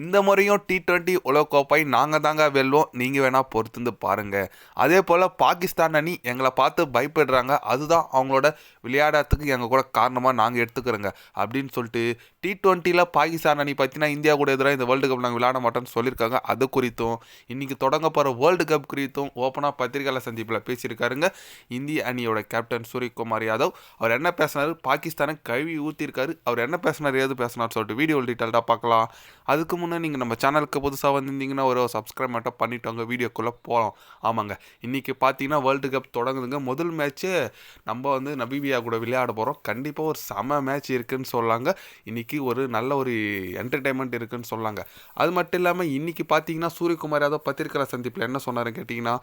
இந்த முறையும் T twenty உலகக்கோப்பை நாங்கள் தாங்க வெல்வோம். நீங்கள் வேணால் பொறுத்துந்து பாருங்கள் அதே போல் பாகிஸ்தான் அணி எங்களை பார்த்து பயப்படுறாங்க. அதுதான் அவங்களோட விளையாடத்துக்கு எங்கள் கூட காரணமாக நாங்கள் எடுத்துக்கிறோங்க. அப்படின்னு சொல்லிட்டு டி ட்வெண்ட்டியில் பாகிஸ்தான் அணி பார்த்தினா இந்தியா கூட எதிராக இந்த வேர்ல்டு கப் நாங்கள் விளையாட மாட்டோம்னு சொல்லியிருக்காங்க. அது குறித்தும் இன்றைக்கி தொடங்க போகிற வேர்ல்டு கப் குறித்தும் ஓப்பனாக பத்திரிகையாளர் சந்திப்பில் பேசியிருக்காருங்க. இந்திய அணியோட கேப்டன் சூரியகுமார் யாதவ். அவர் என்ன பேசினார்? பாகிஸ்தானை கழுவி ஊற்றிருக்காரு அவர் என்ன பேசினார்? ஏது பேசினார் சொல்லிட்டு வீடியோ டீட்டெயில்டாக பார்க்கலாம். அதுக்கு முன்னே நீங்கள் நம்ம சேனலுக்கு புதுசாக வந்திருந்தீங்கன்னா ஒரு சப்ஸ்கிரைப் மட்டும் பண்ணிட்டோங்க வீடியோக்குள்ளே போகலாம் ஆமாங்க. இன்றைக்கி பார்த்தீங்கன்னா வேர்ல்டு கப் தொடங்குதுங்க. முதல் மேட்ச்சு நம்ம வந்து நபீபியா கூட விளையாட போகிறோம் கண்டிப்பாக ஒரு செம மேட்ச் இருக்குதுன்னு சொல்லாங்க. இன்றைக்கி ஒரு நல்ல ஒரு என்டர்டைன்மெண்ட் இருக்குன்னு சொல்லாங்க. அது மட்டும் இல்லாமல் இன்றைக்கி பார்த்தீங்கன்னா சூரியகுமார் யாதவ் பத்திரிக்கை சந்திப்பில் என்ன சொன்னாருன்னு கேட்டிங்கன்னா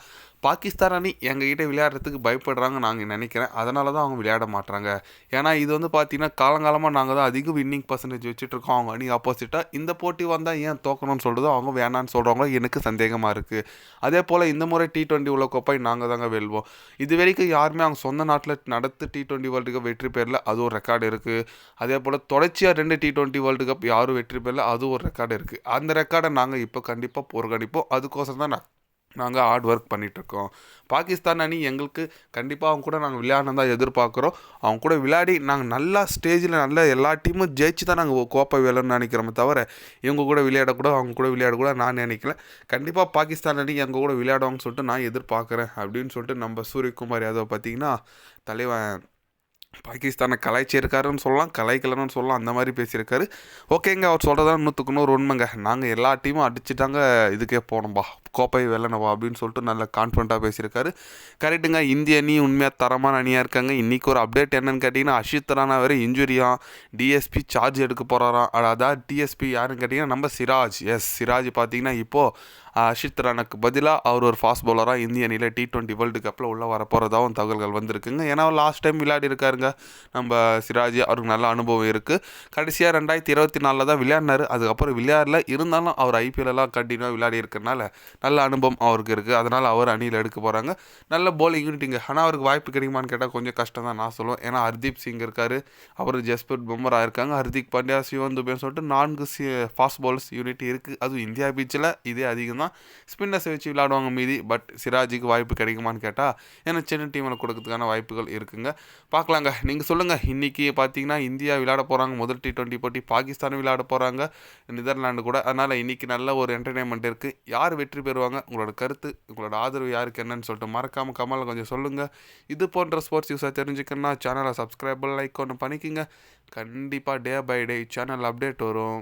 பாகிஸ்தான் அணி எங்ககிட்ட விளையாடுறதுக்கு பயப்படுறாங்க நாங்கள் நினைக்கிறேன். அதனால தான் அவங்க விளையாட மாட்டுறாங்க ஏன்னா இது வந்து பார்த்தீங்கன்னா காலங்காலமாக நாங்கள் தான் அதிக வின்னிங் பர்சன்டேஜ் வச்சுட்டு இருக்கோம். அவங்க அணி ஆப்போசிட்டாக இந்த போட்டி வந்தால் ஏன் தோக்கணும்னு சொல்கிறதோ அவங்க வேணான்னு சொல்கிறவங்க எனக்கு சந்தேகமாக இருக்குது அதே போல் இந்த முறை டி டுவெண்ட்டி கோப்பை நாங்கள் தாங்க வெல்வோம். இது வரைக்கும் யாருமே அவங்க சொந்த நாட்டில் நடத்து டி ட்வெண்ட்டி வேர்ல்டு கப் வெற்றி பெறல அது ஒரு ரெக்கார்டு இருக்குது அதே போல் தொடர்ச்சியாக ரெண்டு டி டுவெண்ட்டி வேர்ல்டு கப் யாரும் வெற்றி பெறல அது ஒரு ரெக்கார்டு இருக்குது அந்த ரெக்கார்டை நாங்கள் இப்போ கண்டிப்பாக புறக்கணிப்போம். அதுக்கோசரம் தான் நான் நாங்கள் ஹார்ட் ஒர்க் பண்ணிகிட்ருக்கோம் பாகிஸ்தான் அணி எங்களுக்கு கண்டிப்பாக அவங்க கூட நாங்கள் விளையாடணும் தான் எதிர்பார்க்குறோம். அவங்க கூட விளையாடி நாங்கள் நல்லா ஸ்டேஜில் நல்ல எல்லா டீமும் ஜெயிச்சு தான் நாங்கள் கோப்பை வேலைன்னு நினைக்கிறோமே தவிர இவங்க கூட விளையாடக்கூட அவங்க கூட விளையாடக்கூட நான் நினைக்கல. கண்டிப்பாக பாகிஸ்தான் அணி எங்கள் கூட விளையாடுவாங்கன்னு சொல்லிட்டு நான் எதிர்பார்க்குறேன் அப்படின்னு சொல்லிட்டு நம்ம சூரியகுமார் யாதவ் பார்த்தீங்கன்னா தலைவன் பாகிஸ்தானை கலாய்ச்சிருக்காருன்னு சொல்லலாம் கலாய்க்கலன்னு சொல்லலாம் அந்த மாதிரி பேசியிருக்காரு. ஓகேங்க அவர் சொல்கிறதா நூற்றுக்கு நூறு உண்மைங்க. நாங்கள் எல்லா டீமும் அடிச்சுட்டாங்க இதுக்கே போனோம்பா கோப்பை வெல்லனவா அப்படின்னு சொல்லிட்டு நல்ல கான்ஃபிடண்ட்டாக பேசியிருக்காரு. கரெக்டுங்க இந்திய அணி உண்மையாக தரமான அணியாக இருக்காங்க. இன்றைக்கி ஒரு அப்டேட் என்னன்னு கேட்டிங்கன்னா அஷித் ராணா வேறு இன்ஜுரியா டிஎஸ்பி சார்ஜ் எடுக்க போகிறாராம் அதாவது டிஎஸ்பி யாருன்னு கேட்டிங்கன்னா நம்ம சிராஜ். எஸ் சிராஜ் பார்த்தீங்கன்னா இப்போது அஷித் ரானுக்கு பதிலாக அவர் ஒரு ஃபாஸ்ட் பவுலராக இந்திய அணியில் டி டுவெண்ட்டி வேர்ல்டு கப்பில் உள்ளே வரப்போகிறதாகவும் தகவல்கள் வந்திருக்குங்க. ஏன்னா லாஸ்ட் டைம் விளையாடி இருக்காருங்க. நம்ம சிராஜ் அவருக்கு நல்ல அனுபவம் இருக்குது கடைசியாக ரெண்டாயிரத்தி இருபத்தி நாலில் தான் விளையாடினார். அதுக்கப்புறம் விளையாடல. இருந்தாலும் அவர் ஐபிஎல்லாம் கண்டினியூவாக விளையாடி இருக்கிறனால நல்ல அனுபவம் அவருக்கு இருக்குது அதனால் அவர் அணியில் எடுக்க போகிறாங்க நல்ல போலிங் யூனிட்டிங்க ஆனால் அவருக்கு வாய்ப்பு கிடைக்குமான்னு கேட்டால் கொஞ்சம் கஷ்டம் தான் நான் சொல்லுவேன். ஏன்னா ஹர்தீப் சிங் இருக்கார். அப்புறம் ஜஸ்பிரிட் பும்ரா இருக்காங்க. ஹர்திக் பாண்டியா சிவன் துபேன்னு சொல்லிட்டு நான்கு சி ஃபாஸ்ட் பால்ஸ் யூனிட் இருக்குது அதுவும் இந்தியா பீச்சில் இதே அதிகம் தான். ஸ்பின்னர்ஸை வச்சு விளையாடுவாங்க மீதி பட் சிராஜுக்கு வாய்ப்பு கிடைக்குமான்னு கேட்டால் ஏன்னா சின்ன டீமில் கொடுக்கறதுக்கான வாய்ப்புகள் இருக்குங்க. பார்க்கலாங்க. நீங்கள் சொல்லுங்கள் இன்றைக்கி பார்த்தீங்கன்னா இந்தியா விளையாட போகிறாங்க முதல் டி டுவெண்ட்டி போட்டி பாகிஸ்தான் விளையாட போகிறாங்க நெதர்லாண்டு கூட. அதனால் இன்றைக்கி நல்ல ஒரு என்டர்டைன்மெண்ட் இருக்குது யார் வெற்றி பெறுவாங்க? உங்களோட கருத்து உங்களோட ஆதரவு யாருக்கு என்னன்னு சொல்லிட்டு மறக்காமல் கமல் கொஞ்சம் சொல்லுங்கள் இது போன்ற ஸ்போர்ட்ஸ் யூஸாக தெரிஞ்சுக்கணும்னா சேனலை சப்ஸ்கிரைப் லைக் ஒன்று பண்ணிக்கோங்க கண்டிப்பாக day by day channel update வரும்.